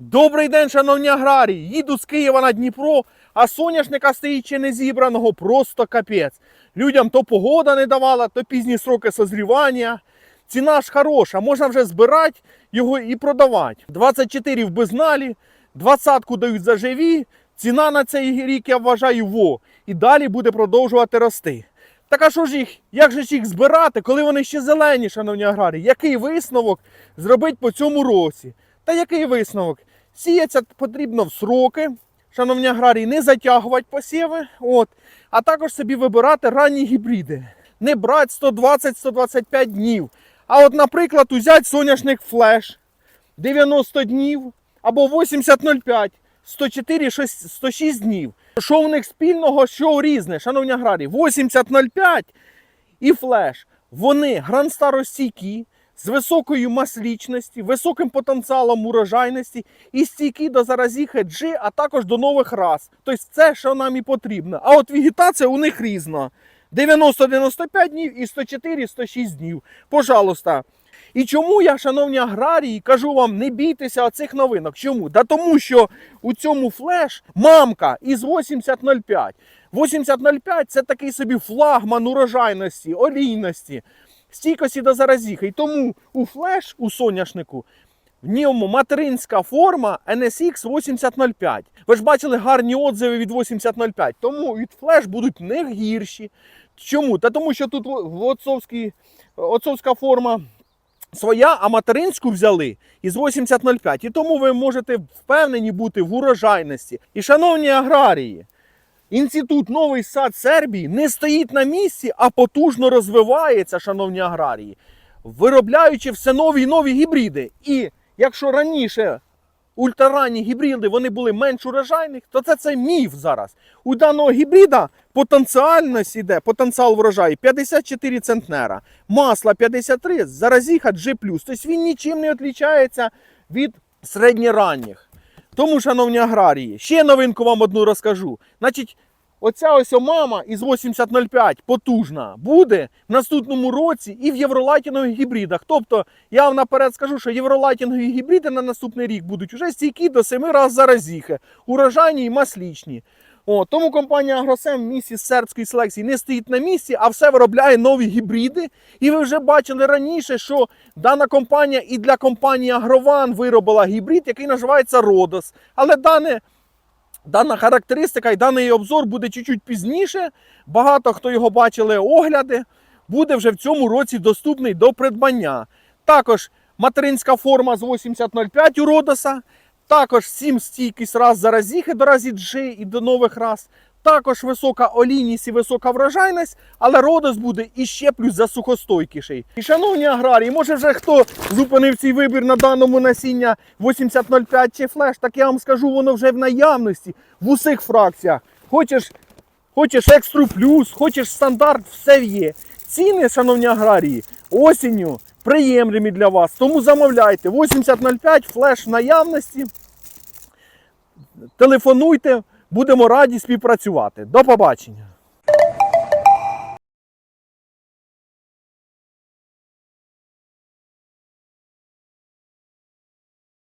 Добрий день, шановні аграрії! Їду з Києва на Дніпро, а соняшника стоїть ще не зібраного, просто капець. Людям то погода не давала, то пізні сроки созрівання. Ціна ж хороша, можна вже збирати його і продавати. 24 в безналі, 20-ку дають за живі. Ціна на цей рік, я вважаю, во. І далі буде продовжувати рости. Так а що ж їх, як же ж їх збирати, коли вони ще зелені, шановні аграрії? Який висновок зробити по цьому році? Та який висновок? Сіяться потрібно в сроки, шановні аграрії, не затягувати посіви, от, а також собі вибирати ранні гібриди. Не брати 120-125 днів. А от, наприклад, узяти соняшник флеш 90 днів або 80-05, 104 шість- 106 днів. Що в них спільного, що різне, шановні аграрії, 80-05 і флеш. Вони гранстаростійкі, з високою маслічності, високим потенціалом урожайності і стійкі до заразіхи G, а також до нових рас. Тобто це, що нам і потрібно. А от вегетація у них різна. 90-95 днів і 104-106 днів. Пожалуйста. І чому я, шановні аграрії, кажу вам, не бійтеся оцих новинок. Чому? Да тому що у цьому флеш мамка із 8005. 8005 це такий собі флагман урожайності, олійності, стійкості до заразіхи. І тому у флеш, у соняшнику, в ньому материнська форма NSX 8005. Ви ж бачили гарні отзиви від 8005. Тому від флеш будуть не гірші. Чому? Та тому що тут отцовська форма своя, а материнську взяли із 8005. І тому ви можете впевнені бути в урожайності. І шановні аграрії, інститут Новий сад Сербії не стоїть на місці, а потужно розвивається, шановні аграрії, виробляючи все нові і нові гібриди. І якщо раніше ультраранні гібриди вони були менш урожайних, то це, це міф зараз. У даного гібрида потенціальність іде, потенціал врожаю 54 центнера, масло 53, заразіха G+. Тобто він нічим не відрізняється від середньоранніх. Тому, шановні аграрії, ще новинку вам одну розкажу. Значить, оця ось мама із 8005 потужна буде в наступному році і в євролайтінгових гібридах. Тобто, я вам наперед скажу, що євролайтінгові гібриди на наступний рік будуть вже стійкі до 7 разів заразіхи, урожайні і маслічні. О, тому компанія Агросем в місті сербської селекції не стоїть на місці, а все виробляє нові гібриди. І ви вже бачили раніше, що дана компанія і для компанії Агрован виробила гібрид, який називається Родос. Але дане, дана характеристика і даний обзор буде чуть-чуть пізніше. Багато хто його бачили огляди, буде вже в цьому році доступний до придбання. Також материнська форма з 8005 у Родоса. Також 7 стійкість раз заразіхи до разі G і до нових рас. Також висока олійність і висока врожайність, але родос буде іще плюс засухостойкіший. І шановні аграрії, може вже хто зупинив цей вибір на даному насіння 8005 чи флеш, так я вам скажу, воно вже в наявності в усіх фракціях. Хочеш, хочеш екстру плюс, хочеш стандарт, все є. Ціни, шановні аграрії, осінню приємлемі для вас. Тому замовляйте 8005 флеш в наявності. Телефонуйте, будемо раді співпрацювати. До побачення.